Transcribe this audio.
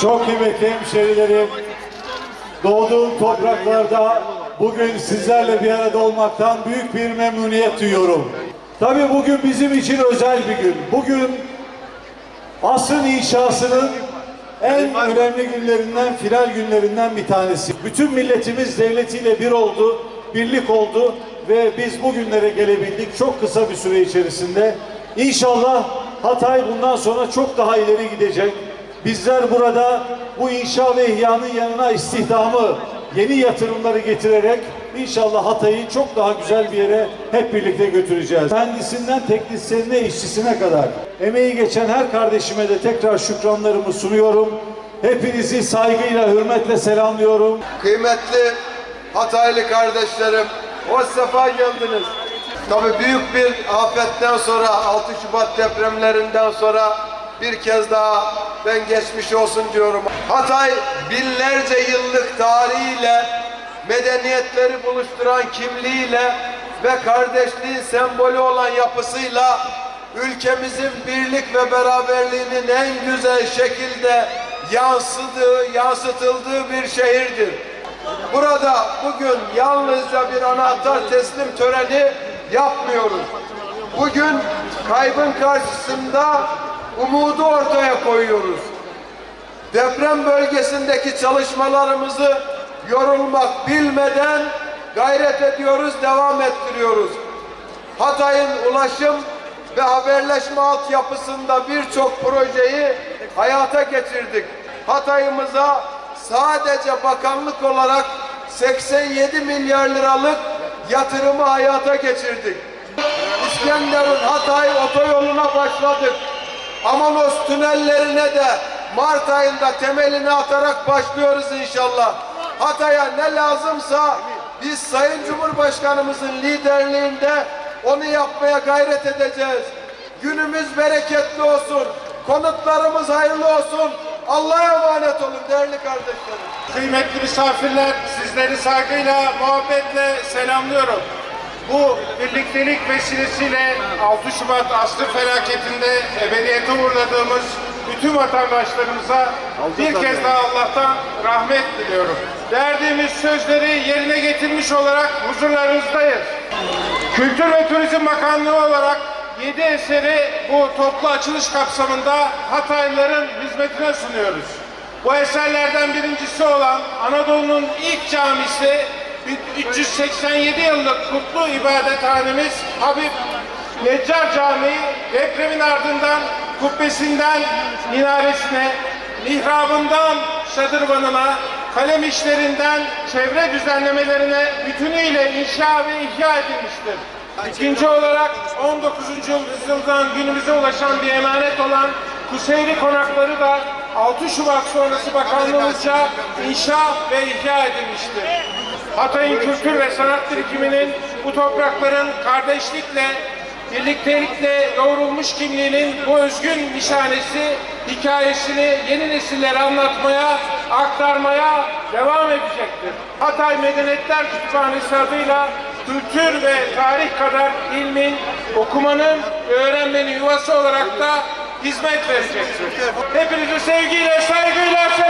Çok kıymetli hemşerilerim, doğduğum topraklarda bugün sizlerle bir arada olmaktan büyük bir memnuniyet duyuyorum. Tabii bugün bizim için özel bir gün. Bugün asrın inşasının en önemli günlerinden, final günlerinden bir tanesi. Bütün milletimiz devletiyle bir oldu, birlik oldu ve biz bugünlere gelebildik çok kısa bir süre içerisinde. İnşallah Hatay bundan sonra çok daha ileri gidecek. Bizler burada bu inşa ve ihyanın yanına istihdamı, yeni yatırımları getirerek inşallah Hatay'ı çok daha güzel bir yere hep birlikte götüreceğiz. Mühendisinden teknisyenine, işçisine kadar emeği geçen her kardeşime de tekrar şükranlarımı sunuyorum. Hepinizi saygıyla, hürmetle selamlıyorum. Kıymetli Hataylı kardeşlerim, hoş sefa geldiniz. Tabii büyük bir afetten sonra, 6 Şubat depremlerinden sonra bir kez daha ben geçmiş olsun diyorum. Hatay binlerce yıllık tarihiyle, medeniyetleri buluşturan kimliğiyle ve kardeşliğin sembolü olan yapısıyla ülkemizin birlik ve beraberliğinin en güzel şekilde yansıdığı, yansıtıldığı bir şehirdir. Burada bugün yalnızca bir anahtar teslim töreni yapmıyoruz. Bugün kaybın karşısında umudu ortaya koyuyoruz. Deprem bölgesindeki çalışmalarımızı yorulmak bilmeden gayret ediyoruz, devam ettiriyoruz. Hatay'ın ulaşım ve haberleşme altyapısında birçok projeyi hayata geçirdik. Hatay'ımıza sadece bakanlık olarak 87 milyar liralık yatırımı hayata geçirdik. İskenderun Hatay otoyoluna başladık. Amanos tünellerine de Mart ayında temelini atarak başlıyoruz inşallah. Hatay'a ne lazımsa biz Sayın Cumhurbaşkanımızın liderliğinde onu yapmaya gayret edeceğiz. Günümüz bereketli olsun. Konutlarımız hayırlı olsun. Allah'a emanet olun değerli kardeşlerim. Kıymetli misafirler, sizleri saygıyla, muhabbetle selamlıyorum. Bu birliktelik vesilesiyle 6 Şubat asrı felaketinde ebediyete uğurladığımız bütün vatandaşlarımıza bir kez daha Allah'tan rahmet diliyorum. Verdiğimiz sözleri yerine getirmiş olarak huzurlarınızdayız. Kültür ve Turizm Bakanlığı olarak 7 eseri bu toplu açılış kapsamında Hataylıların hizmetine sunuyoruz. Bu eserlerden birincisi olan Anadolu'nun ilk camisi 387 yıllık kutlu ibadethanemiz Habib Neccar Camii depremin ardından kubbesinden minaresine, mihrabından şadırvanına, kalem işlerinden çevre düzenlemelerine bütünüyle inşa ve ihya edilmiştir. İkinci olarak 19. yüzyıldan günümüze ulaşan bir emanet olan Kuseyri konakları da 6 Şubat sonrası bakanlığımızca inşa ve ihya edilmiştir. Hatay'ın kültür ve sanat birikiminin bu toprakların kardeşlikle, birliktelikle yoğrulmuş kimliğinin bu özgün nişanesi, hikayesini yeni nesillere anlatmaya, aktarmaya devam edecektir. Hatay Medeniyetler Kütüphanesi adıyla kültür ve tarih kadar ilmin, okumanın, öğrenmenin yuvası olarak da hizmet verecektir. Hepinizi sevgiyle, saygıyla selamlıyorum.